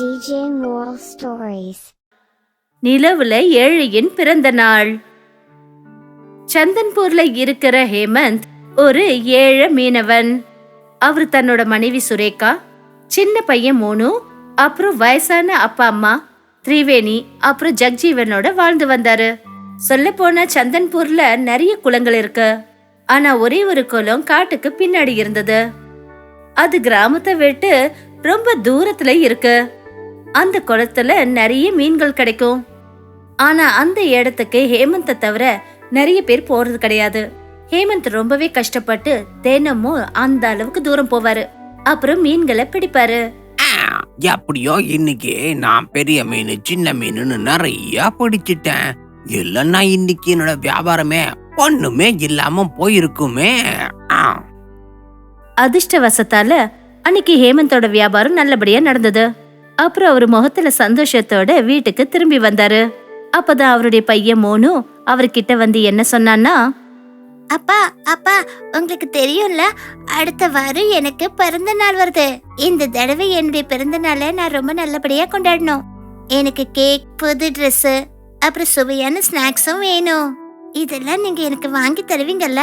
DJ Moral Stories. நிலவுல ஏழையின் பிறந்த நாள். சந்தன்பூர்ல இருக்கிற ஹேமந்த் ஒரு ஏழை மீனவன். அவர் தன்னோட மனைவி சுரேகா சின்ன பையன் மோனு அப்புறம் வயசான அப்பா அம்மா திரிவேணி அப்புறம் ஜக்ஜீவனோட வாழ்ந்து வந்தாரு. சொல்ல போனா சந்தன்பூர்ல நிறைய குளங்கள் இருக்கு. ஆனா ஒரே ஒரு குளம் காட்டுக்கு பின்னாடி இருந்தது. அது கிராமத்தை விட்டு ரொம்ப தூரத்துல இருக்கு. அந்த குளத்துல நிறைய மீன்கள் கிடைக்கும். ஆனா அந்த இடத்துக்கு ஹேமந்த தவிர நிறைய பேர் போறது கிடையாது. ஹேமந்த் ரொம்பவே கஷ்டப்பட்டு தினமும் அந்த அளவுக்கு தூரம் போவாரு. அப்புறம் மீன்களை பிடிப்பாரு. எப்படியோ இன்னைக்கு நான் பெரிய மீன் சின்ன மீனுன்னு நிறைய பிடிச்சிட்டேன். இல்லைன்னா இன்னைக்கு என்னோட வியாபாரமே ஒண்ணுமே இல்லாம போயிருக்குமே. அதிர்ஷ்டவசத்தால அன்னைக்கு ஹேமந்தோட வியாபாரம் நல்லபடியா நடந்தது. அப்புறம் அவர் முகத்துல சந்தோஷத்தோட வீட்டுக்கு திரும்பி வந்தாரு. அப்பதான் அவருடைய பையன் மோனு அவர்கிட்ட வந்து என்ன சொன்னான்னா அப்பா அப்பா உங்களுக்கு தெரியும்ல அடுத்த வாரம் எனக்கு பிறந்த நாள் வருது. இந்த தடவை என்னுடைய பிறந்த நாளை நான் ரொம்ப நல்லபடியா கொண்டாடணும். எனக்கு கேக் புது Dress அப்புறம் சுவையான ஸ்நாக்ஸும் வேணும். இதெல்லாம் நீங்க எனக்கு வாங்கி தருவீங்கல்ல?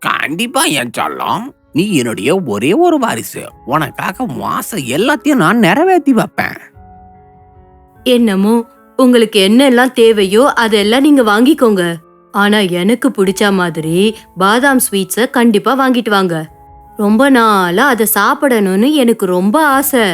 கண்டிப்பா என் சொல்லம். நீ என்னுடைய ஒரே ஒரு வாரிசு. உனக்காக மாசம் எல்லாத்தையும் நான் நிறைவேற்றி வைப்பேன். என்னமோ உங்களுக்கு என்னெல்லாம் தேவையோ அதெல்லாம் நீங்க வாங்கிக்கோங்க. ஆனா எனக்கு பிடிச்ச மாதிரி பாதாம் ஸ்வீட்ஸ கண்டிப்பா வாங்கிட்டு வாங்க. ரொம்ப நாளா அதை சாப்பிடணும்னு எனக்கு ரொம்ப ஆசை.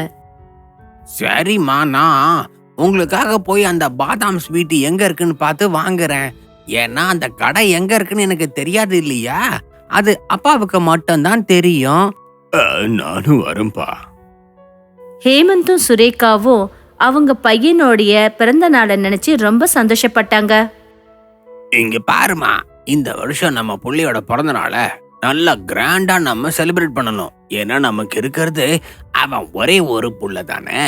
சரிம்மா நான் உங்களுக்காக போய் அந்த பாதாம் ஸ்வீட் எங்க இருக்குன்னு பார்த்து வாங்குறேன். ஏன்னா அந்த கடை எங்க இருக்குன்னு எனக்கு தெரியாது இல்லையா? அது அப்பாவுக்கு மட்டும்தான் தெரியும். நானும் வரேன்பா ஹேமந்தும் சுரேகாவும் அவங்க பையனுடைய பிறந்த நாளை நினைச்சு ரொம்ப சந்தோஷப்பட்டாங்க. இங்க பாருமா இந்த வருஷம் நம்ம புள்ளையோட பிறந்த நாளை நல்லா கிராண்டா நம்ம செலிப்ரேட் பண்ணணும். ஏன்னா நமக்கு இருக்கிறது அவன் ஒரே ஒரு புள்ள தானே.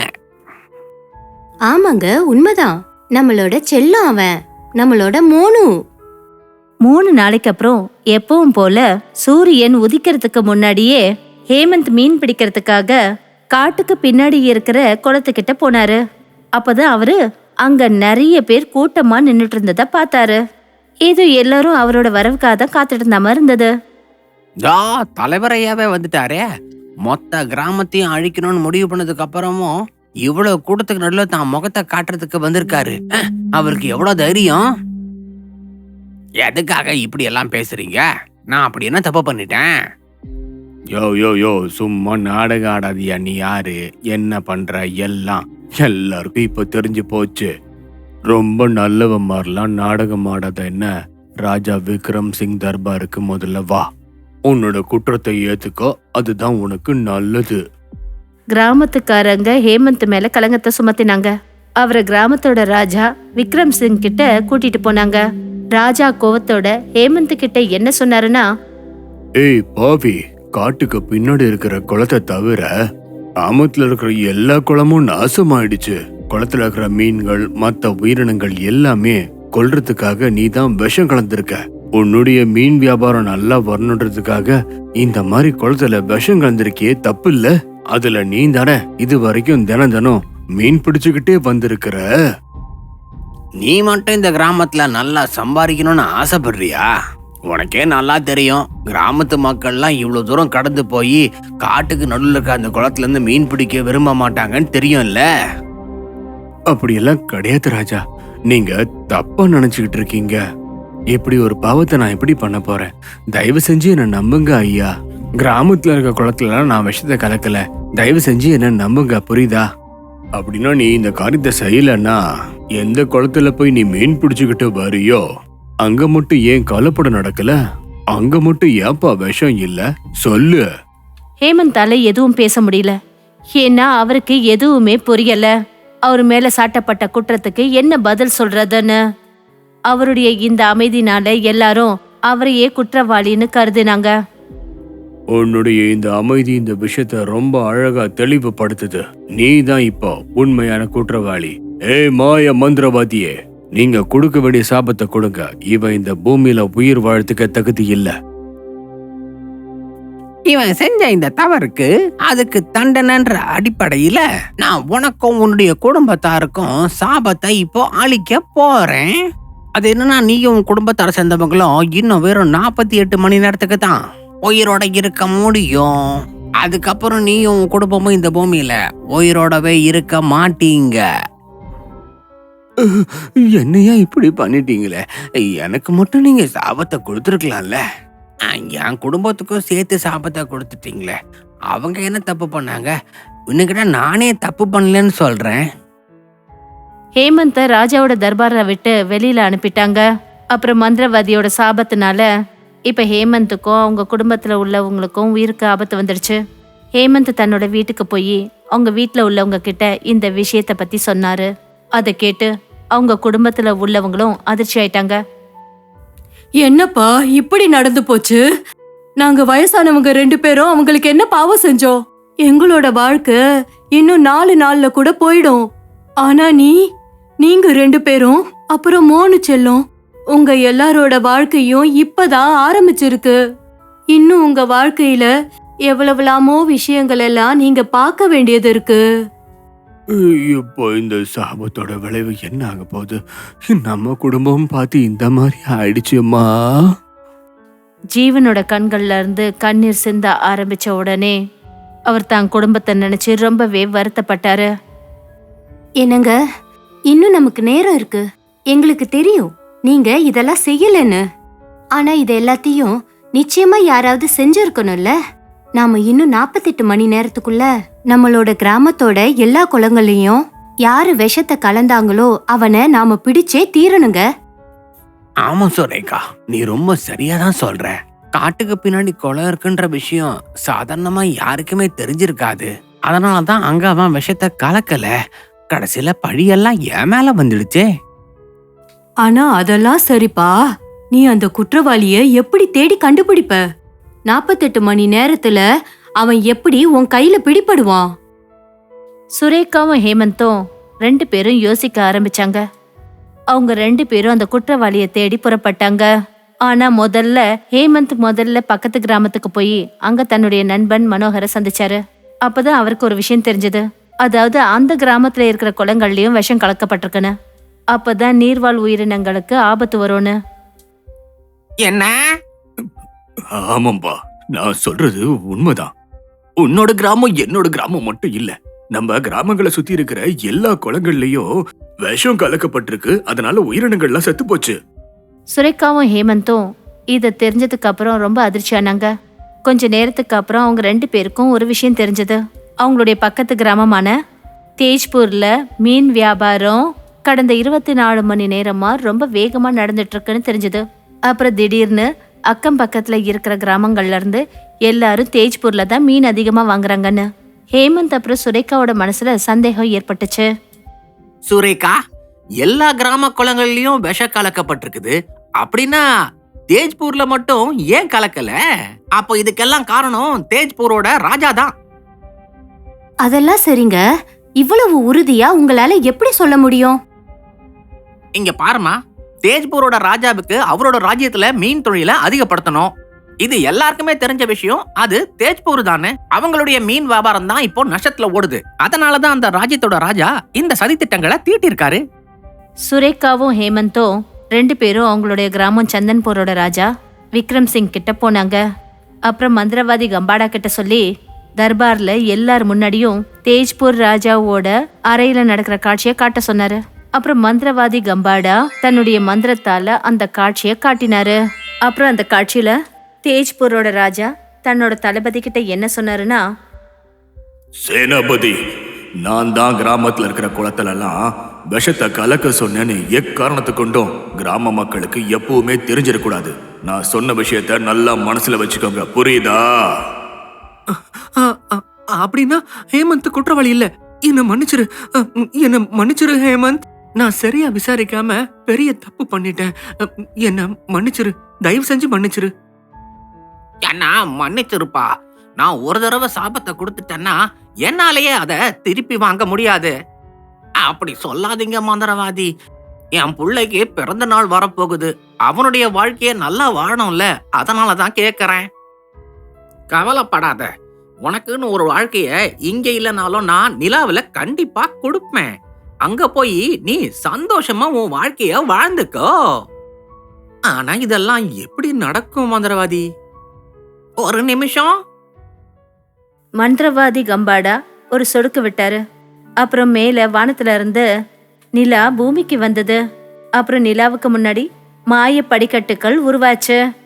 ஆமாங்க உண்மைதான். நம்மளோட செல்லம் அவன் நம்மளோட மோனு. மூணு நாளைக்கு அப்புறம் எப்பவும் போல சூரியன் உதிக்கிறதுக்கு முன்னாடியே ஹேமந்த் மீன் பிடிக்கிறதுக்காக காட்டுக்கு பின்னாடி இருக்கிற குளத்துக்கிட்ட போனாரு. அப்பதான் அவரு அங்க நிறைய பேர் கூட்டமா நின்னுட்டு இருந்தத பார்த்தாரு. இது எல்லாரும் அவரோட வரவுக்காக தான் காத்துட்டு இருந்த மாதிரி இருந்தது. ஆ தலைவரையாவே வந்துட்டாரே. மொத்த கிராமத்தையும் அழிக்கணும்னு முடிவு பண்ணதுக்கு அப்புறமும் இவ்வளவு கூட்டத்துக்கு நடுவில் தான் முகத்தை காட்டுறதுக்கு வந்திருக்காரு. அவருக்கு எவ்வளவு தைரியம்? எதுக்காக இப்படி எல்லாம் பேசுறீங்க? நான் அப்படி என்ன தப்பு பண்ணிட்டேன்? யோ யோ யோ சும்மா நாடகம் ஆடாதியா நீ யாரு? என்ன பண்ற? எல்லாம் எல்லாருக்கும் இப்ப தெரிஞ்சு போச்சு. ரொம்ப நல்லவன் மாதிரிலாம் நாடகம் ஆடாத என்ன? ராஜா விக்ரம் சிங் தர்பாருக்கு முதல்ல வா. உன்னோட குற்றத்தை ஏத்துக்கோ அதுதான் உனக்கு நல்லது. கிராமத்துக்காரங்க ஹேமந்த் மேல கலங்கத்தை சுமத்தினாங்க. அவரை கிராமத்தோட ராஜா விக்ரம் சிங் கிட்ட கூட்டிட்டு போனாங்க. ராஜா கோவத்தோட ஹேமந்த் கிட்ட என்ன சொன்னாருன்னா ஏய் பாவி காட்டுக்கு பின்னாடி இருக்கிற குளத்தை தவிர கிராமத்துல இருக்கிற எல்லா குளமும் நாசமாயிடுச்சு. குளத்துல இருக்கிற மீன்கள் மத்த உயிரினங்கள் எல்லாமே கொல்றதுக்காக நீ தான் விஷம் கலந்திருக்க. உன்னுடைய மீன் வியாபாரம் நல்லா வரணுன்றதுக்காக இந்த மாதிரி குளத்துல விஷம் கலந்திருக்கியே தப்பு இல்ல அதுல நீ தானே இது வரைக்கும் தினம் தினம் மீன் பிடிச்சுக்கிட்டே வந்திருக்கிற. நீ மட்டும் இந்த கிராமத்துல நல்லா சம்பாதிக்கணும்னு ஆசைப்படுறியா? உனக்கே நல்லா தெரியும். கிராமத்து மக்கள்லாம் இவ்வளவு தூரம் கடந்து போய் காட்டுக்கு நடுவில் இருக்க அந்த குளத்துல இருந்து மீன் பிடிக்க விரும்ப மாட்டாங்கன்னு தெரியும்ல? அப்படியெல்லாம் கிடையாது ராஜா. நீங்க தப்பா நினைச்சுக்கிட்டு இருக்கீங்க. இப்படி ஒரு பாவத்தை நான் எப்படி பண்ண போறேன்? தயவு செஞ்சு என்ன நம்புங்க ஐயா. கிராமத்துல இருக்க குளத்துல நான் விஷத்தை கலக்கல. தயவு செஞ்சு என்ன நம்புங்க புரியுதா? அப்படின்னா நீ இந்த காரியத்தை செய்யலன்னா எந்த குளத்துல போய் நீ மீன் பிடிச்சுக்கிட்டு வரியோ அங்க மட்டும் ஏன் கலப்படம் நடக்கல? அங்க மட்டும் ஏப்பா விஷம் இல்ல? சொல்லு. ஹேமந்தால எதுவும் பேச முடியல. ஏன்னா அவருக்கு எதுவுமே புரியல. அவர் மேல சாட்டப்பட்ட குற்றத்துக்கு என்ன பதில் சொல்றதுன்னு. அவருடைய இந்த அமைதினால எல்லாரும் அவரையே குற்றவாளின்னு கருதினாங்க. உன்னுடைய இந்த அமைதி இந்த விஷயத்த ரொம்ப அழகா தெளிவுபடுத்துது. நீ தான் இப்போ உண்மையான குற்றவாளி. ஏய் மாய மந்திரவாதியே நீங்க கொடுக்க வேண்டிய சாபத்தை கொடுங்க. இவன் இந்த பூமியில உயிர் வாழ்த்துக்க தகுதி இல்ல. இவன் செஞ்ச இந்த தவறுக்கு அதுக்கு தண்டனைன்ற அடிப்படையில நான் உனக்கும் உன்னுடைய குடும்பத்தாருக்கும் சாபத்தை இப்போ அழிக்க போறேன். அது என்னன்னா நீயும் உன் குடும்பத்தார சேர்ந்தவங்களும் இன்னும் வெறும் நாற்பத்தி எட்டு மணி நேரத்துக்கு தான். உயிரோட இருக்க முடியும். அதுக்கப்புறம் நீயும் உன் குடும்பமும் இந்த பூமியில உயிரோடவே இருக்க மாட்டீங்க. என்னையா இப்படி பண்ணிட்டீங்களே? எனக்கு மட்டும் நீங்க சாபத்தை கொடுத்துருக்கலாம்ல? என் குடும்பத்துக்கும் சேர்த்து சாபத்தை கொடுத்துட்டீங்களே. அவங்க என்ன தப்பு பண்ணாங்க? இன்னைக்கிட்ட நானே தப்பு பண்ணலன்னு சொல்றேன். ஹேமந்த ராஜாவோட தர்பாரை விட்டு வெளியில அனுப்பிட்டாங்க. அப்புறம் மந்திரவாதியோட சாபத்தினால இப்போ ஹேமந்துக்கும் அவங்க குடும்பத்தில் உள்ளவங்களுக்கும் உயிருக்கு ஆபத்து வந்துடுச்சு. ஹேமந்த் தன்னோட வீட்டுக்கு போய் அவங்க வீட்டில் உள்ளவங்க கிட்ட இந்த விஷயத்தை பற்றி சொன்னாரு. அதை கேட்டு அவங்க குடும்பத்தில் உள்ளவங்களும் அதிர்ச்சி ஆயிட்டாங்க. என்னப்பா இப்படி நடந்து போச்சு? நாங்க வயசானவங்க ரெண்டு பேரும் அவங்களுக்கு என்ன பாவம் செஞ்சோம்? எங்களோட வாழ்க்கை இன்னும் நாலு நாள்ல கூட போயிடும். ஆனா நீ நீங்க ரெண்டு பேரும் அப்புறம் மோனு செல்லும். உங்க எல்லாரோட வாழ்க்கையும் இப்பதான் ஆரம்பிச்சிருக்கு. இன்னும் உங்க வாழ்க்கையில எவ்வளவுலாமோ விஷயங்கள் எல்லாம் நீங்க பார்க்க வேண்டியது இருக்கு. இப்போ இந்த சாபத்தோட விளைவு என்ன ஆக போகுது? நம்ம குடும்பம் பார்த்து இந்த மாதிரி ஆயிடுச்சுமா? ஜீவனோட கண்கள்ல இருந்து கண்ணீர் சிந்த ஆரம்பிச்ச உடனே அவர் தான் குடும்பத்தை நினைச்சு ரொம்பவே வருத்தப்பட்டாரு. என்னங்க? இன்னும் நமக்கு நேரம் இருக்கு. எங்களுக்கு தெரியும். நீங்க இதெல்லாம் செய்யலன்னு. ஆனா இது எல்லாத்தையும் நிச்சயமா யாராவது செஞ்சிருக்கணும்ல? நாம இன்னும் நாற்பத்தெட்டு மணி நேரத்துக்குள்ள நம்மளோட கிராமத்தோட எல்லா குளங்களையும் யாரு விஷத்தை கலந்தாங்களோ அவனை நாம பிடிச்சே தீரணுங்க. ஆமா சுரேகா நீ ரொம்ப சரியா தான் சொல்ற. காட்டுக்கு பின்னாடி குளம் இருக்குன்ற விஷயம் சாதாரணமா யாருக்குமே தெரிஞ்சிருக்காது. அதனால தான் அங்க அவன் விஷத்தை கலக்கல. கடைசியில பழியெல்லாம் என் மேல வந்துடுச்சே. ஆனா அதெல்லாம் சரிப்பா. நீ அந்த குற்றவாளிய எப்படி தேடி கண்டுபிடிப்ப? நாற்பத்தெட்டு மணி நேரத்துல அவன் எப்படி உன் கையில பிடிபடுவான்? சுரேகாவும் ஹேமந்தும் ரெண்டு பேரும் யோசிக்க ஆரம்பிச்சாங்க. அவங்க ரெண்டு பேரும் அந்த குற்றவாளியை தேடி புறப்பட்டாங்க. ஆனா முதல்ல ஹேமந்த் முதல்ல பக்கத்து கிராமத்துக்கு போய் அங்க தன்னுடைய நண்பன் மனோகரை சந்திச்சாரு. அப்பதான் அவருக்கு ஒரு விஷயம் தெரிஞ்சது. அதாவது அந்த கிராமத்துல இருக்கிற குளங்கள்லயும் விஷம் கலக்கப்பட்டிருக்குன்னு. அப்பதான் நீர்வாழ் உயிரினங்களுக்கு ஆபத்து வரும்னு. என்ன? ஆமாம்பா நான் சொல்றது உண்மைதான். உன்னோட கிராமம் என்னோட கிராமம் மட்டும் இல்ல. நம்ம கிராமங்களை சுத்தி இருக்கிற எல்லா குளங்கள்லயும் விஷம் கலக்கப்பட்டிருக்கு. அதனால உயிரினங்கள்லாம் செத்து போச்சு. சுரேகாவும் ஹேமந்தும் இதை தெரிஞ்சதுக்கு அப்புறம் ரொம்ப அதிர்ச்சியானாங்க கொஞ்ச நேரத்துக்கு அப்புறம் அவங்க ரெண்டு பேருக்கும் ஒரு விஷயம் தெரிஞ்சது. அவங்களுடைய பக்கத்து கிராமமான தேஜ்பூர்ல மீன் வியாபாரம் கடந்த இருபத்தி நாலு மணி நேரமா ரொம்ப வேகமா நடந்துட்டு இருக்குன்னு தெரிஞ்சது. அப்புறம் திடீர்னு அக்கம் பக்கத்துல இருக்கிற கிராமங்கள்ல இருந்து எல்லாரும் தேஜ்பூர்ல தான் மீன் அதிகமா வாங்குறாங்கன்னு. ஹேமந்த் அப்புறம் சுரேகாவோட மனசுல சந்தேகம் ஏற்பட்டுச்சு. சுரேகா எல்லா கிராம குளங்கள்லயும் விஷ கலக்கப்பட்டிருக்குது. அப்படின்னா தேஜ்பூர்ல மட்டும் ஏன் கலக்கல? அப்போ இதுக்கெல்லாம் காரணம் தேஜ்பூரோட ராஜா தான். அதெல்லாம் சரிங்க. இவ்வளவு உறுதியா உங்களால எப்படி சொல்ல முடியும்? இங்க பாருமா தேஜ்பூரோட ராஜாவுக்கு அவரோட ராஜ்யத்துல மீன் தொழிலை அதிகப்படுத்தணும். இது எல்லாருக்குமே தெரிஞ்ச விஷயம் அது தேஜ்பூர் தானே. அவங்களுடைய மீன் வியாபாரம் தான் இப்போ நஷ்டத்துல ஓடுது. அதனாலதான் அந்த ராஜ்யத்தோட ராஜா இந்த சதித்திட்டங்களை தீட்டிருக்காரு. சுரேகாவும் ஹேமந்தும் ரெண்டு பேரும் அவங்களுடைய கிராமம் சந்தன்பூரோட ராஜா விக்ரம் சிங் கிட்ட போனாங்க. அப்புறம் மந்திரவாதி கம்பாடா கிட்ட சொல்லி தர்பார்ல எல்லார் முன்னாடியும் தேஜ்பூர் ராஜாவோட அறையில நடக்கிற காட்சியை காட்ட சொன்னாரு. அப்புறம் மந்திரவாதி கம்பாடா தன்னுடைய மந்திரத்தால அந்த காட்சியை காட்டினாரு. அப்புறம் அந்த காட்சியில தேஜ்பூரோட ராஜா தன்னோட தளபதி கிட்ட என்ன சொன்னாருன்னா சேனாபதி நான் தான் கிராமத்துல இருக்கிற குளத்துல எல்லாம் விஷத்தை கலக்க சொன்னேன்னு எக்காரணத்தை கொண்டும் கிராம மக்களுக்கு எப்பவுமே தெரிஞ்சிடக்கூடாது. நான் சொன்ன விஷயத்த நல்லா மனசுல வச்சுக்கோங்க. புரியுதா? அப்படின்னா ஹேமந்த் குற்றவாளி இல்ல. என்ன மன்னிச்சிரு. என்ன மன்னிச்சிரு ஹேமந்த். நான் சரியா விசாரிக்காம பெரிய தப்பு பண்ணிட்டேன். என்ன மன்னிச்சிரு. தயவு செஞ்சு மன்னிச்சிரு. என்ன மன்னிச்சிருப்பா. நான் ஒரு தடவை சாபத்தை கொடுத்துட்டேன்னா என்னாலேயே அதை திருப்பி வாங்க முடியாது. அப்படி சொல்லாதீங்க மந்திரவாதி. என் பிள்ளைக்கு பிறந்த நாள் வரப்போகுது. அவனுடைய வாழ்க்கையை நல்லா வாழணும்ல. அதனால தான் கேட்குறேன் கவலைப்படாத. உனக்குன்னு ஒரு வாழ்க்கைய இங்க இல்லைனாலும் நான் நிலாவில் கண்டிப்பா கொடுப்பேன். அங்க போய் நீ சந்தோஷமா உன் வாழ்க்கைய வாழ்ந்துக்கோ. ஆனா இதெல்லாம் எப்படி நடக்கும் மந்திரவாதி? ஒரு நிமிஷம். மந்திரவாதி கம்பாடா ஒரு சொடுக்கு விட்டாரு. அப்புறம் மேல வானத்துல இருந்து நிலா பூமிக்கு வந்தது. அப்புறம் நிலாவுக்கு முன்னாடி மாய படிக்கட்டுகள் உருவாச்சு.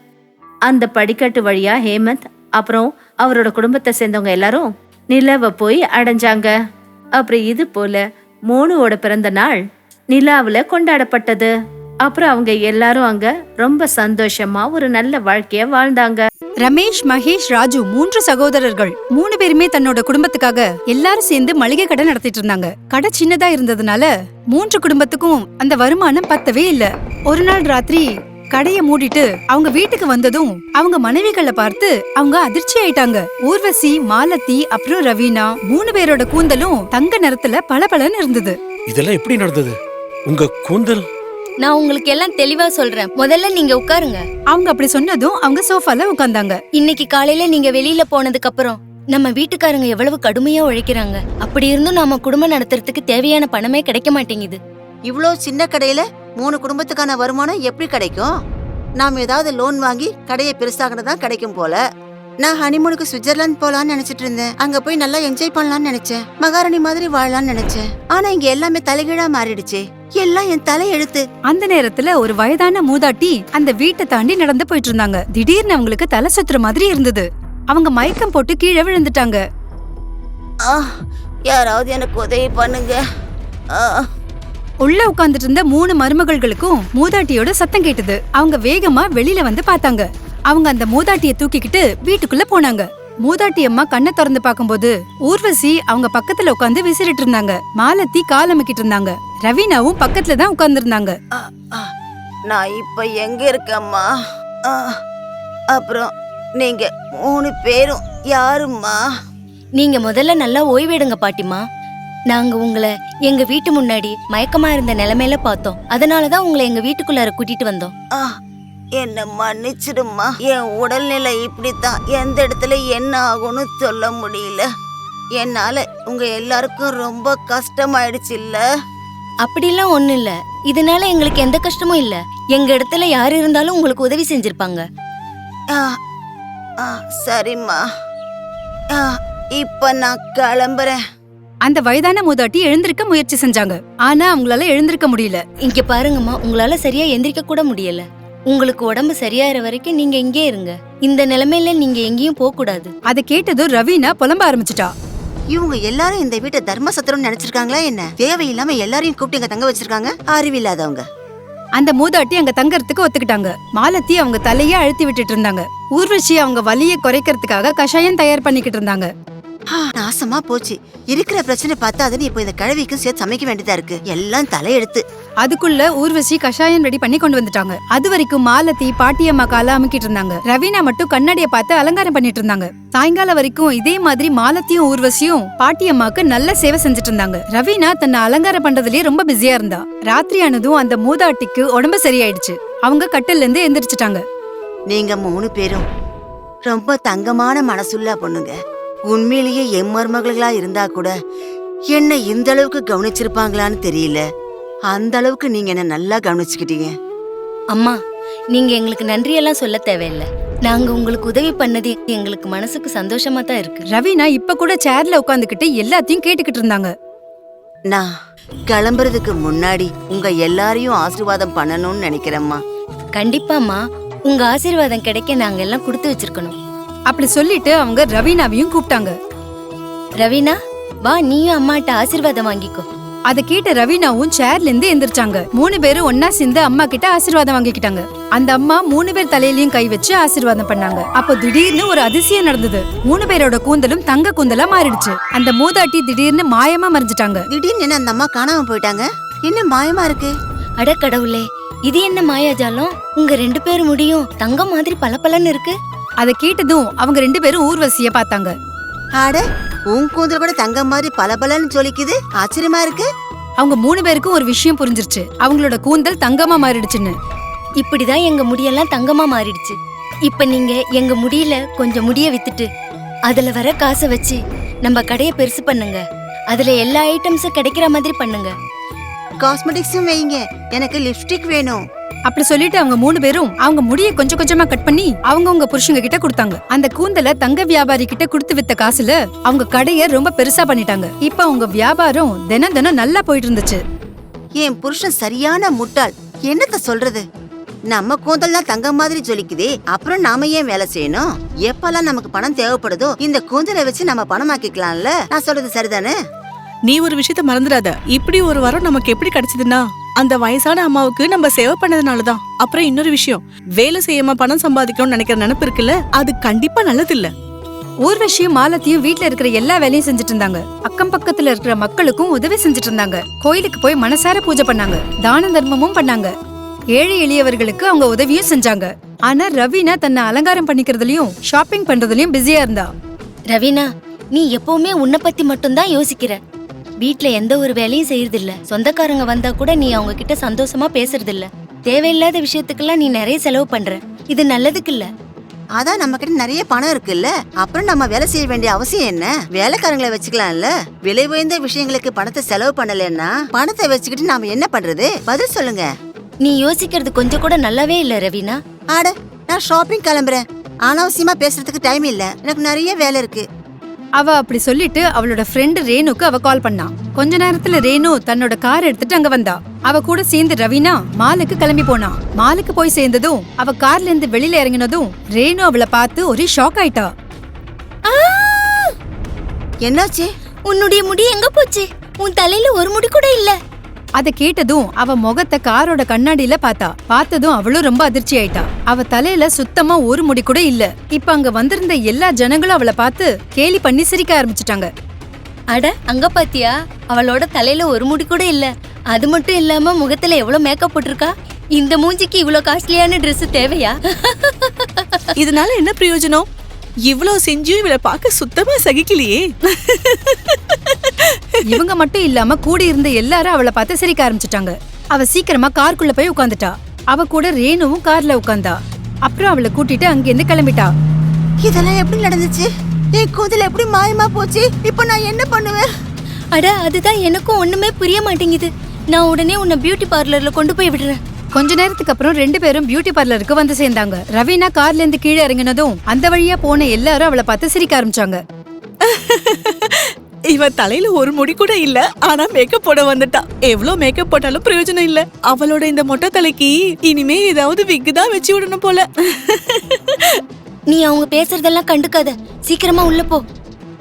அந்த படிக்கட்டு வழியா ஹேமந்த் அப்புறம் அவரோட குடும்பத்தை சேர்ந்தவங்க எல்லாரும் நிலாவை போய் அடைஞ்சாங்க. அப்புறம் இது போல மோனுவோட பிறந்த நாள் நிலாவில் கொண்டாடப்பட்டது. அப்புறம் அவங்க எல்லாரும் அங்க ரொம்ப சந்தோஷமா ஒரு நல்ல வாழ்க்கைய வாழ்ந்தாங்க. ரமேஷ் மகேஷ் ராஜு மூன்று சகோதரர்கள். மூணு பேருமே தன்னோட குடும்பத்துக்காக எல்லாரும் சேர்ந்து மளிகை கடை நடத்திட்டு இருந்தாங்க. கடை சின்னதா இருந்ததுனால மூன்று குடும்பத்துக்கும் அந்த வருமானம் பத்தவே இல்ல. ஒரு நாள் ராத்திரி கடைய மூடிட்டு அவங்க வீட்டுக்கு வந்ததும் அவங்க மனைவிகளை பார்த்து அவங்க அதிர்ச்சி ஆயிட்டாங்க. ஊர்வசி மாலதி அப்புறம் ரவீனா மூணு பேரோட கூந்தலும் தங்க நிறத்துல பளபளன்னு இருந்தது. இதெல்லாம் எப்படி நடந்தது? உங்க கூந்தல்? நான் உங்களுக்கு எல்லாம் தெளிவா சொல்றேன். முதல்ல நீங்க உட்காருங்க. அவங்க அப்படி சொன்னதும் அவங்க சோஃபால உட்கார்ந்தாங்க. இன்னைக்கு காலையில நீங்க வெளியில போனதுக்கு அப்புறம் நம்ம வீட்டுக்காரங்க எவ்வளவு கடுமையா உழைக்கிறாங்க. அப்படி இருந்தும் நாம குடும்பம் நடத்துறதுக்கு தேவையான பணமே கிடைக்க மாட்டேங்குது. இவ்ளோ சின்ன கடையில மூணு குடும்பத்துக்கான வருமானம் எப்படி கிடைக்கும்? நாம் ஏதாவது லோன் வாங்கி கடையை பெருசாகினதான் கிடைக்கும் போல. நான் ஹனிமூனுக்கு சுவிட்சர்லாந்து போலான்னு நினைச்சிட்டு இருந்தேன். அங்க போய் நல்லா என்ஜாய் பண்ணலாம்னு நினைச்சேன். மகாராணி மாதிரி வாழலாம்னு நினைச்சேன். ஆனா இங்க எல்லாமே தலைகீழா மாறிடுச்சு. எல்லாம் என் தலை எழுத்து. அந்த நேரத்துல ஒரு வயதான மூதாட்டி அந்த வீட்டை தாண்டி நடந்து போயிட்டு இருந்தாங்க. திடீர்னு அவங்களுக்கு தலை சுத்துற மாதிரி இருந்தது. அவங்க மயக்கம் போட்டு கீழே விழுந்துட்டாங்க. யாராவது எனக்கு உதவி பண்ணுங்க. ஆ. உள்ள உட்கார்ந்துட்டு இருந்த மூணு மருமகள்களுக்கும் மூதாட்டியோட சத்தம் கேட்டது. அவங்க வேகமா வெளியில வந்து பார்த்தாங்க. அவங்க அந்த மூதாட்டிய தூக்கிக்கிட்டு வீட்டுக்குள்ள போனாங்க. மூதாட்டி அம்மா கண்ணை திறந்து பார்க்கும்போது ஊர்வசி அவங்க பக்கத்துல உட்கார்ந்து விசிறிட்டு இருந்தாங்க. மாலத்தி காலமிக்கிட்டு இருந்தாங்க. ரவீனாவும் பக்கத்துல தான் உட்கார்ந்து இருந்தாங்க நான் இப்ப எங்க இருக்கேம்மா? அப்புறம் நீங்க மூணு பேரும் யாரும்மா? நீங்க முதல்ல நல்லா ஓய்வெடுங்க பாட்டிமா நாங்க உங்களை எங்க வீட்டு முன்னாடி மயக்கமா இருந்த நிலைமையில பார்த்தோம். அதனாலதான் உங்களை எங்க வீட்டுக்குள்ளார கூட்டிட்டு வந்தோம். ஆ, என்ன மன்னிச்சிடுமா என் உடல்நிலை இப்படித்தான். எந்த இடத்துல என்ன ஆகும்னு சொல்ல முடியல. என்னால உங்க எல்லாருக்கும் ரொம்ப கஷ்டமாயிடுச்சு இல்ல அப்படிலாம் ஒண்ணும் இல்ல. இதனால எங்களுக்கு எந்த கஷ்டமும் இல்ல. எங்க இடத்துல யார் இருந்தாலும் உங்களுக்கு உதவி செஞ்சிருப்பாங்க. ஆ, ஆ, சரிம்மா. ஆ, இப்ப நான் கிளம்புறேன். அந்த வயதான மூதாட்டி எழுந்திருக்க முயற்சி செஞ்சாங்க. ஆனா அவங்களால எழுந்திருக்க முடியல. இங்க பாருங்கம்மா உங்களால சரியா எந்திரிக்க கூட முடியல. உங்களுக்கு உடம்பு சரியாயிற வரைக்கும் நீங்க இங்கே இருங்க. இந்த நிலைமையில நீங்க எங்கேயும் போக கூடாது. அதை கேட்டதும் ரவீனா புலம்ப ஆரம்பிச்சிட்டா. இவங்க எல்லாரும் இந்த வீட்டை தர்மசத்திரம் நினைச்சிருக்காங்களா என்ன? தேவையில்லாம எல்லாரையும் கூப்பிட்டு இங்க தங்க வச்சிருக்காங்க. அறிவில்லாதவங்க. அந்த மூதாட்டி அங்க தங்கறதுக்கு ஒத்துக்கிட்டாங்க. மாலத்தி அவங்க தலையே அழுத்தி விட்டுட்டு இருந்தாங்க. ஊர்வஷி அவங்க வலியை குறைக்கிறதுக்காக கஷாயம் தயார் பண்ணிக்கிட்டு இருந்தாங்க. நாசமா போச்சு. இருக்கிற பிரச்சனை பார்த்தாதுன்னு இப்போ இந்த கிழவிக்கும் சேர்த்து சமைக்க வேண்டியதா இருக்கு. எல்லாம் தலையெடுத்து. அதுக்குள்ள ஊர்வசி கஷாயம் ரெடி பண்ணி கொண்டு வந்துட்டாங்க. அது வரைக்கும் மாலத்தி பாட்டியம்மா கால அமுக்கிட்டு இருந்தாங்க. ரவீனா மட்டும் கண்ணாடிய பார்த்து அலங்காரம் பண்ணிட்டு இருந்தாங்க. சாயங்காலம் வரைக்கும் இதே மாதிரி மாலத்தியும் ஊர்வசியும் பாட்டியம்மாக்கு நல்ல சேவை செஞ்சுட்டு இருந்தாங்க. ரவீனா தன்னை அலங்காரம் பண்றதுலயே ரொம்ப பிஸியா இருந்தா. ராத்திரி ஆனதும் அந்த மூதாட்டிக்கு உடம்பு சரியாயிடுச்சு. அவங்க கட்டில்ல இருந்து எந்திரிச்சிட்டாங்க. நீங்க மூணு பேரும் ரொம்ப தங்கமான மனசுள்ள பொண்ணுங்க. உண்மையிலேயே என் மருமகளா இருந்தா கூட என்ன இந்த அளவுக்கு கவனிச்சிருப்பாங்களான்னு தெரியல. அந்த அளவுக்கு நீங்க என்ன நல்லா கவனிச்சுக்கிட்டீங்க. அம்மா நீங்க எங்களுக்கு நன்றியெல்லாம் சொல்ல தேவையில்லை. நாங்க உங்களுக்கு உதவி பண்ணது எங்களுக்கு மனசுக்கு சந்தோஷமா தான் இருக்கு. ரவீனா இப்ப கூட சேர்ல உட்காந்துக்கிட்டு எல்லாத்தையும் கேட்டுக்கிட்டு இருந்தாங்க. நான் கிளம்புறதுக்கு முன்னாடி உங்க எல்லாரையும் ஆசீர்வாதம் பண்ணணும்னு நினைக்கிறேம்மா. கண்டிப்பாம்மா உங்க ஆசீர்வாதம் கிடைக்க நாங்க எல்லாம் கொடுத்து வச்சிருக்கணும். அப்படி சொல்லிட்டு அவங்க ரவீனாவையும் கூப்பிட்டாங்க. ரவீனா வா நீயும் அம்மாட்ட ஆசீர்வாதம் வாங்கிக்கோ. அதை கேட்ட ரவீனாவும் சேர்ல இருந்து எந்திரிச்சாங்க. மூணு பேரும் ஒன்னா சேர்ந்து அம்மா கிட்ட ஆசீர்வாதம் வாங்கிக்கிட்டாங்க. அந்த அம்மா மூணு பேர் தலையிலயும் கை வச்சு ஆசீர்வாதம் பண்ணாங்க. அப்போ திடீர்னு ஒரு அதிசயம் நடந்தது. மூணு பேரோட கூந்தலும் தங்க கூந்தலா மாறிடுச்சு. அந்த மூதாட்டி திடீர்னு மாயமா மறைஞ்சிட்டாங்க. திடீர்னு என்ன அந்த அம்மா காணாம போயிட்டாங்க? என்ன மாயமா இருக்கு? அட கடவுளே இது என்ன மாயாஜாலம்? உங்க ரெண்டு பேரும் முடியும் தங்கம் மாதிரி பளபளன்னு இருக்கு. அதை கேட்டதும் அவங்க ரெண்டு பேரும் ஊர்வசிய பார்த்தாங்க. ஆட உன் கூந்தல் கூட தங்கம் மாதிரி பளபளன்னு ஜொலிக்குது. ஆச்சரியமா இருக்கு. அவங்க மூணு பேருக்கும் ஒரு விஷயம் புரிஞ்சிருச்சு. அவங்களோட கூந்தல் தங்கமா மாறிடுச்சுன்னு. இப்படிதான் எங்க முடியெல்லாம் தங்கமா மாறிடுச்சு. இப்ப நீங்க எங்க முடியல கொஞ்சம் முடிய வித்துட்டு அதுல வர காசை வச்சு நம்ம கடைய பெருசு பண்ணுங்க. அதுல எல்லா ஐட்டம்ஸும் கிடைக்கிற மாதிரி பண்ணுங்க. காஸ்மெட்டிக்ஸும் வைங்க. எனக்கு லிப்ஸ்டிக் வேணும். அப்படி சொல்லிட்டு அவங்க மூணு பேரும் அவங்க முடிய கொஞ்சம் கொஞ்சமா கட் பண்ணி அவங்கவங்க புருஷங்க கிட்ட கொடுத்தாங்க. அந்த கூந்தல தங்க வியாபாரி கிட்ட கொடுத்து வித்த காசுல அவங்க கடைய ரொம்ப பெருசா பண்ணிட்டாங்க. இப்ப அவங்க வியாபாரம் தினம் தினம் நல்லா போயிட்டு இருந்துச்சு. என் புருஷன் சரியான முட்டாள். என்னத்த சொல்றது? நம்ம கூந்தல்லாம் தங்கம் மாதிரி ஜொலிக்குதே. அப்புறம் நாம ஏன் வேலை செய்யணும்? எப்பெல்லாம் நமக்கு பணம் தேவைப்படுதோ இந்த கூந்தலை வச்சு நம்ம பணமாக்கிக்கலாம்ல. நான் சொல்றது சரிதானே? நீ ஒரு விஷயத்த மறந்துடாத. இப்படி ஒரு வரம் நமக்கு எப்படி கிடைச்சதுன்னா? அந்த வயசான அம்மாவுக்கு நம்ம சேவை பண்ணதுனாலதான். அப்புறம் இன்னொரு விஷயம் வேலை செய்யாம பணம் சம்பாதிக்கணும்னு நினைக்கிற நினைப்பு இருக்குல்ல அது கண்டிப்பா நல்லது இல்ல ஊர்வஷியும் மாலத்தியும் வீட்ல இருக்கிற எல்லா வேலையும் செஞ்சுட்டு இருந்தாங்க அக்கம் பக்கத்துல இருக்கிற மக்களுக்கும் உதவி செஞ்சுட்டு இருந்தாங்க கோயிலுக்கு போய் மனசார பூஜை பண்ணாங்க. தான தர்மமும் பண்ணாங்க. ஏழை எளியவர்களுக்கு அவங்க உதவியும் செஞ்சாங்க. ஆனா ரவீனா தன்னை அலங்காரம் பண்ணிக்கிறதுலயும் ஷாப்பிங் பண்றதுலயும் பிஸியா இருந்தா. ரவீனா நீ எப்பவுமே உன்னை பத்தி மட்டும்தான் யோசிக்கிற. வீட்ல எந்த ஒரு வேலையும் செய்யறதில்ல. சொந்தக்காரங்க வந்தா கூட நீ அவங்க கிட்ட சந்தோஷமா பேசுறதில்ல. தேவையில்லாத விஷயத்துக்கெல்லாம் நீ நிறைய செலவு பண்ற. இது நல்லதுக்கு இல்ல. அதான் நம்ம கிட்ட நிறைய பணம் இருக்குல்ல. அப்புறம் நம்ம வேலை செய்ய வேண்டிய அவசியம் என்ன? வேலைக்காரங்களை வச்சுக்கலாம்ல. விலை உயர்ந்த விஷயங்களுக்கு பணத்தை செலவு பண்ணலன்னா பணத்தை வச்சுக்கிட்டு நாம என்ன பண்றது? பதில் சொல்லுங்க. நீ யோசிக்கிறது கொஞ்சம் கூட நல்லாவே இல்ல ரவீனா. ஆட நான் ஷாப்பிங் கிளம்புறேன். அனாவசியமா பேசுறதுக்கு டைம் இல்ல. எனக்கு நிறைய வேலை இருக்கு. அவ அப்படி சொல்லிட்டு அவளோட ஃப்ரெண்டு ரேணுக்கு அவ கால் பண்ணா. கொஞ்ச நேரத்துல ரேணு தன்னோட கார் எடுத்துட்டு அங்க வந்தா. அவ கூட சேர்ந்து ரவீனா மாலுக்கு கிளம்பி போனா. மாலுக்கு போய் சேர்ந்ததும் அவ கார்ல இருந்து வெளியில இறங்கினதும் ரேணு அவளை பார்த்து ஒரே ஷாக் ஆயிட்டா. என்னாச்சு? உன்னுடைய முடி எங்க போச்சு? உன் தலையில ஒரு முடி கூட இல்ல. அத கேட்டதும் அவ முகத்தை காரோட கண்ணாடியில பார்த்தா. பார்த்ததும் அவளும் ரொம்ப அதிர்ச்சி ஆயிட்டா. அவ தலையில சுத்தமா ஒரு முடி கூட இல்ல. இப்ப அங்க வந்திருந்த எல்லா ஜனங்களும் அவளை பார்த்து கேலி பண்ணி சிரிக்க ஆரம்பிச்சிட்டாங்க. அட அங்க பாத்தியா? அவளோட தலையில ஒரு முடி கூட இல்ல. அது மட்டும் இல்லாம முகத்துல எவ்வளவு மேக்கப் போட்டிருக்கா? இந்த மூஞ்சிக்கு இவ்ளோ காஸ்ட்லியான Dress தேவையா? இதனால என்ன பிரயோஜனம்? இவ்வளவு செஞ்சும் இவளை பார்க்க சுத்தமா சகிக்கலையே. இவங்க மட்டும் இல்லாம கூடி இருந்த எல்லாரும் அவளை பார்த்து சிரிக்க ஆரம்பிச்சிட்டாங்க. அவ சீக்கிரமா காருக்குள்ள போய் உட்காந்துட்டா. அவ கூட ரேணுவும் கார்ல உட்கார்ந்தா அப்புறம் அவளை கூட்டிட்டு அங்கிருந்து கிளம்பிட்டா. இதெல்லாம் எப்படி நடந்துச்சு? என் கூந்தல் எப்படி மாயமா போச்சு? இப்போ நான் என்ன பண்ணுவேன்? அட அதுதான் எனக்கும் ஒண்ணுமே புரிய மாட்டேங்குது. நான் உடனே உன்னை பியூட்டி பார்லர்ல கொண்டு போய் விடுறேன். கொஞ்ச நேரத்துக்கு அப்புறம் ரெண்டு பேரும் பியூட்டி பார்லருக்கு வந்து சேர்ந்தாங்க. ரவீனா கார்ல இருந்து கீழே இறங்கினதும் அந்த வழியா போன எல்லாரும் அவளை பார்த்து சிரிக்க ஆரம்பிச்சாங்க. இவ தலையில ஒரு முடி கூட இல்ல ஆனா மேக்கப் போட வந்துட்டா. எவ்வளவு மேக்கப் போட்டாலும் பிரயோஜனம் இல்ல. அவளோட இந்த மொட்டை தலைக்கு இனிமே ஏதாவது விக்கு தான் வச்சு விடணும் போல. நீ அவங்க பேசுறதெல்லாம் கண்டுக்காத. சீக்கிரமா உள்ள போ.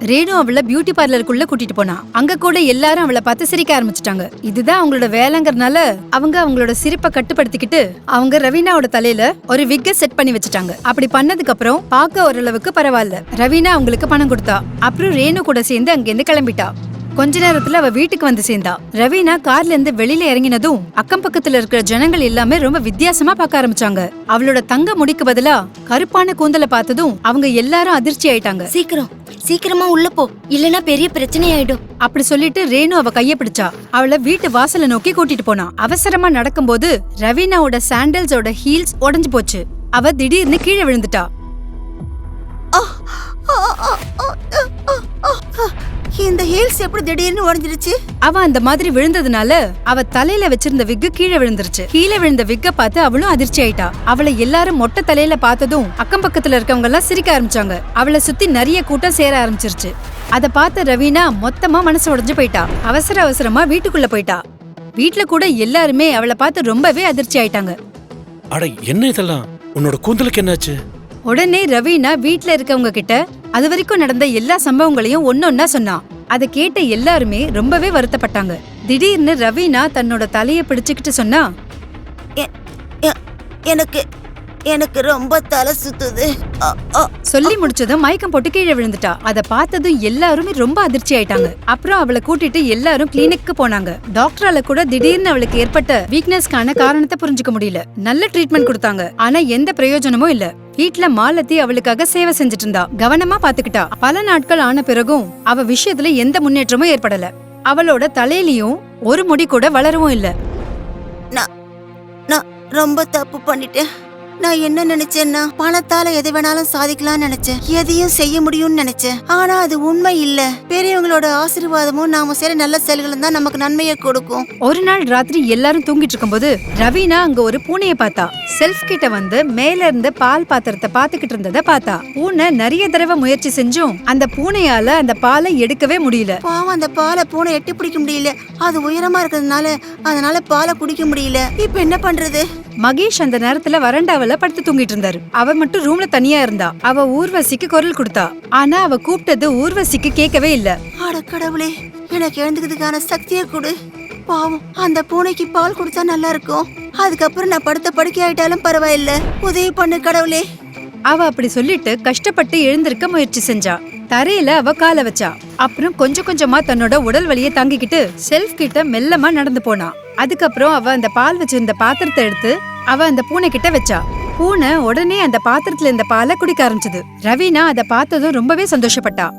ரேணு அவளை பியூட்டி பார்லருக்குள்ள கூட்டிட்டு போனா. அங்க கூட எல்லாரும் அவளை பார்த்து சிரிக்க ஆரம்பிச்சிட்டாங்க. இதுதான் அவங்களோட வேலைங்கறனால அவங்க அவங்களோட சிரிப்பை கட்டுப்படுத்திக்கிட்டு அவங்க ரவீனாவோட தலையில ஒரு விக்க செட் பண்ணி வச்சுட்டாங்க. அப்படி பண்ணதுக்கு அப்புறம் பார்க்க ஓரளவுக்கு பரவாயில்ல. ரவீனா அவங்களுக்கு பணம் கொடுத்தா. அப்புறம் ரேணு கூட சேர்ந்து அங்கிருந்து கிளம்பிட்டா. கொஞ்ச நேரத்துல அவ வீட்டுக்கு வந்து சேர்ந்தா. ரவீனா கார்ல இருந்து வெளியில இறங்கினதும் அக்கம் பக்கத்துல இருக்கிற ஜனங்கள் எல்லாமே ரொம்ப வித்தியாசமா பார்க்க ஆரம்பிச்சாங்க. அவளோட தங்க முடிக்கு பதிலா கருப்பான கூந்தலை பார்த்ததும் அவங்க எல்லாரும் அதிர்ச்சி ஆயிட்டாங்க. சீக்கிரம். சீக்கிரமா உள்ள போ. இல்லனா பெரிய பிரச்சனை ஆயிடும் அப்படி சொல்லிட்டு ரேணு அவ கைய பிடிச்சா. அவளை வீட்டு வாசலை நோக்கி கூட்டிட்டு போனா. அவசரமா நடக்கும்போது ரவீனாவோட சாண்டல்ஸோட ஹீல்ஸ் உடஞ்சு போச்சு. அவ திடீர்னு கீழே விழுந்துட்டா. இந்த ஹீல்ஸ் எப்படி திடீர்னு உடஞ்சிருச்சு? அவ அந்த மாதிரி விழுந்ததுனால அவ தலையில வச்சிருந்த விக்கு கீழே விழுந்துருச்சு. கீழே விழுந்த விக்க பார்த்து அவளும் அதிர்ச்சி ஆயிட்டா. அவளை எல்லாரும் மொட்டை தலையில பார்த்ததும் அக்கம் பக்கத்துல இருக்கவங்க எல்லாம் சிரிக்க ஆரம்பிச்சாங்க. அவளை சுத்தி நிறைய கூட்டம் சேர ஆரம்பிச்சிருச்சு. அத பார்த்த ரவீனா மொத்தமா மனசு உடைஞ்சு போயிட்டா. அவசர அவசரமா வீட்டுக்குள்ள போயிட்டா. வீட்ல கூட எல்லாருமே அவளை பார்த்து ரொம்பவே அதிர்ச்சி ஆயிட்டாங்க. அட என்ன இதெல்லாம்? உன்னோட கூந்தலுக்கு என்னாச்சு? உடனே ரவீனா வீட்ல இருக்கவங்க கிட்ட அது வரைக்கும் நடந்த எல்லா சம்பவங்களையும் ஒன்னொன்னா சொன்னான் அதை கேட்ட எல்லாருமே ரொம்பவே வருத்தப்பட்டாங்க. திடீர்னு ரவீனா தன்னோட தலையை பிடிச்சுக்கிட்டு சொன்னா எனக்கு எனக்கு ரொம்ப தலை சுத்துது. சொல்லி முடிச்சதும் மயக்கம் போட்டு கீழே விழுந்துட்டா. அத பார்த்ததும் எல்லாருமே ரொம்ப அதிர்ச்சி ஆயிட்டாங்க. அப்புறம் அவளை கூட்டிட்டு எல்லாரும் கிளினிக்கு போனாங்க. டாக்டரால கூட திடீர்னு அவளுக்கு ஏற்பட்ட வீக்னஸ்க்கான காரணத்தை புரிஞ்சுக்க முடியல. நல்ல ட்ரீட்மெண்ட் கொடுத்தாங்க. ஆனா எந்த பிரயோஜனமும் இல்ல. வீட்ல மாலத்தி அவளுக்காக சேவை செஞ்சுட்டு இருந்தா. கவனமா பாத்துக்கிட்டா பல நாட்கள் ஆன பிறகும் அவ விஷயத்துல எந்த முன்னேற்றமும் ஏற்படல. அவளோட தலையிலயும் ஒரு முடி கூட வளரவும் இல்ல. நான் ரொம்ப தப்பு பண்ணிட்டேன். நான் என்ன நினைச்சேன்னா பணத்தால எதை வேணாலும் சாதிக்கலாம்னு நினைச்சேன். எதையும் செய்ய முடியும்னு நினைச்சேன். ஆனா அது உண்மை இல்ல. பெரியவங்களோட ஆசீர்வாதமும் நாம செய்யற நல்ல செயல்களும் தான் நமக்கு நன்மையை கொடுக்கும். ஒரு நாள் ராத்திரி எல்லாரும் தூங்கிட்டு இருக்கும்போது ரவீனா அங்க ஒரு பூனைய பார்த்தா. செல்ஃப் கிட்ட வந்து மேல இருந்து பால் பாத்திரத்தை பாத்துக்கிட்டு இருந்ததை பார்த்தா. பூனை நிறைய தடவை முயற்சி செஞ்சும் அந்த பூனையால அந்த பாலை எடுக்கவே முடியல. பாவம் அந்த பாலை பூனை எட்டி பிடிக்க முடியல. அது உயரமா இருக்கிறதுனால அதனால பாலை குடிக்க முடியல. இப்ப என்ன பண்றது? மகேஷ் அந்த நேரத்துல வறண்டாவில படுத்து தூங்கிட்டு இருந்தாரு. அவ மட்டும் ரூம்ல தனியா இருந்தா. அவ ஊர்வசிக்கு குரல் கொடுத்தா. ஆனா அவ கூப்பிட்டது ஊர்வசிக்கு கேட்கவே இல்ல. அட கடவுளே எனக்கு எழுந்துக்கிறதுக்கான சக்தியை கொடு. பாவம் அந்த பூனைக்கு பால் கொடுத்தா நல்லா இருக்கும். அதுக்கப்புறம் நான் படுத்த படுக்கை ஆயிட்டாலும் பரவாயில்ல. உதவி பண்ணு கடவுளே. அவ அப்படி சொல்லிட்டு கஷ்டப்பட்டு எழுந்திருக்க முயற்சி செஞ்சா. தரையில அவ கால வச்சா. அப்புறம் கொஞ்சம் கொஞ்சமா தன்னோட உடல் வலியை தாங்கிக்கிட்டு செல்ஃப் கிட்ட மெல்லமா நடந்து போனா. அதுக்கப்புறம் அவ அந்த பால் வச்சிருந்த பாத்திரத்தை எடுத்து அவ அந்த பூனை கிட்ட வச்சா. பூனை உடனே அந்த பாத்திரத்துல இருந்த பாலை குடிக்க ஆரம்பிச்சது. ரவீனா அதை பார்த்ததும் ரொம்பவே சந்தோஷப்பட்டா.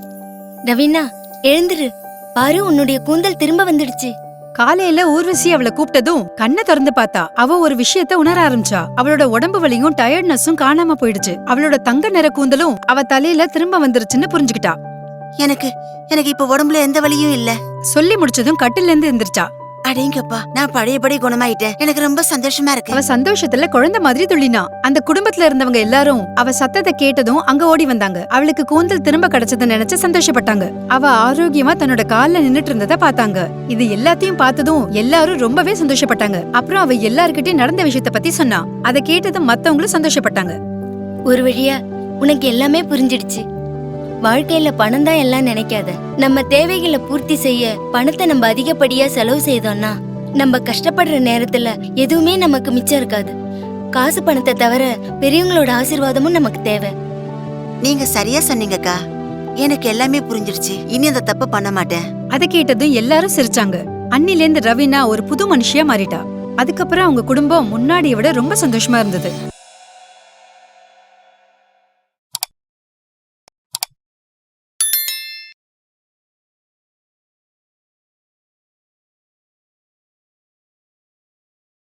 ரவீனா எழுந்துரு. பாரு உன்னுடைய கூந்தல் திரும்ப வந்துடுச்சு. காலையில ஊர்வசி அவளை கூப்பிட்டதும் கண்ணை திறந்து பார்த்தா. அவ ஒரு விஷயத்த உணர ஆரம்பிச்சா. அவளோட உடம்பு வலியும் டயர்ட்னஸும் காணாம போயிடுச்சு. அவளோட தங்க நிற கூந்தலும் அவ தலையில திரும்ப வந்துருச்சுன்னு புரிஞ்சுக்கிட்டா. எனக்கு எனக்கு இப்ப உடம்புல எந்த வலியும் இல்ல. சொல்லி முடிச்சதும் கட்டில இருந்து எந்திரிச்சா. அடேங்கப்பா நான் பழையபடி குணமாயிட்டேன். எனக்கு ரொம்ப சந்தோஷமா அவ இருக்கு சந்தோஷத்துல குழந்தை மாதிரி துள்ளினா அந்த குடும்பத்துல இருந்தவங்க எல்லாரும் அவ சத்தத்தை கேட்டதும் அங்க ஓடி வந்தாங்க. அவளுக்கு கூந்தல் திரும்ப கிடைச்சதை நினைச்சு சந்தோஷப்பட்டாங்க. அவ ஆரோக்கியமா தன்னோட கால்ல நின்னுட்டு இருந்ததை பார்த்தாங்க. இது எல்லாத்தையும் பார்த்ததும் எல்லாரும் ரொம்பவே சந்தோஷப்பட்டாங்க. அப்புறம் அவ எல்லார்கிட்டயும் நடந்த விஷயத்த பத்தி சொன்னா. அதை கேட்டதும் மத்தவங்களும் சந்தோஷப்பட்டாங்க. ஒரு வழியா உனக்கு எல்லாமே புரிஞ்சிடுச்சு. வாழ்க்கையில பணம் தான் எல்லாம் நினைக்காத. நம்ம தேவைகளை பூர்த்தி செய்ய பணத்தை நம்ம அதிகப்படியா செலவு செய்தோம்னா நம்ம கஷ்டப்படுற நேரத்துல எதுவுமே நமக்கு மிச்சம் இருக்காது. காசு பணத்தை தவிர பெரியவங்களோட ஆசீர்வாதமும் நமக்கு தேவை. நீங்க சரியா சொன்னீங்கக்கா. எனக்கு எல்லாமே புரிஞ்சிடுச்சு இனி அந்த தப்பு பண்ண மாட்டேன். அதை கேட்டதும் எல்லாரும் சிரிச்சாங்க. அன்னிலேந்து ரவீனா ஒரு புது மனுஷியா மாறிட்டா. அதுக்கப்புறம் அவங்க குடும்பம் முன்னாடியை விட ரொம்ப சந்தோஷமா இருந்தது.